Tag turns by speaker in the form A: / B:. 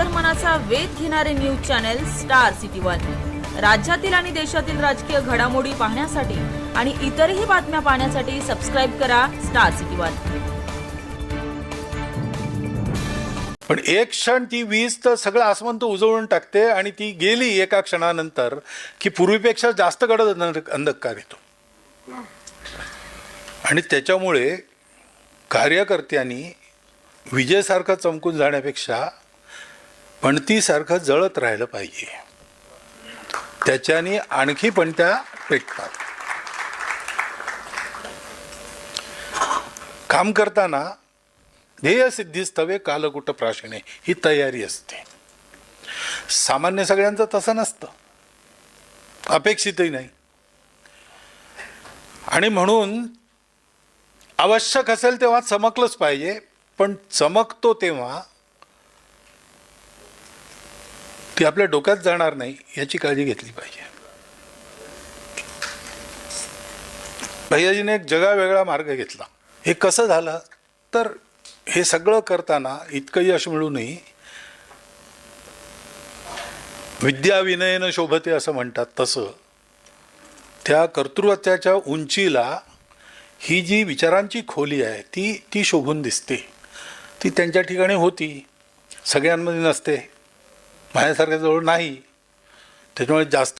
A: अंतर्मनाचा वेध घेणारे news channel star city one. राज्यातील आणि देशातील राजकीय घडामोडी पाहण्यासाठी आणि इतरही बातम्या पाहण्यासाठी सबस्क्राईब करा स्टार सिटी वन.
B: पण एक क्षण ती वीज तर सगळं आसमंत उजळून टाकते आणि ती गेली एका क्षणानंतर की पूर्वीपेक्षा जास्त गडद अंधकार येतो. आणि त्याच्यामुळे कार्यकर्त्यांनी विजेसारखं चमकून जाण्यापेक्षा पण ती सारखं जळत राहिलं पाहिजे. त्याच्याने आणखी पण त्या पेटतात. काम करताना ध्येय सिद्धीस्तवे कालकुट प्राशने ही तयारी असते. सामान्य सगळ्यांचं तसं नसतं. अपेक्षितही नाही. आणि म्हणून आवश्यक असेल तेव्हा चमकलंच पाहिजे पण चमकतो तेव्हा ती आपल्या डोक्यात जाणार नाही याची काळजी घेतली पाहिजे. भैयाजीने एक जगा वेगळा मार्ग घेतला. हे कसं झालं? तर हे सगळं करताना इतकं यश मिळूनही विद्या विनयनं शोभते असं म्हणतात तसं. त्या कर्तृत्वाच्या उंचीला ही जी विचारांची खोली आहे ती ती शोभून दिसते. ती त्यांच्या ठिकाणी होती. सगळ्यांमध्ये नसते. पाण्यासारख्या जवळ नाही. त्याच्यामुळे जास्त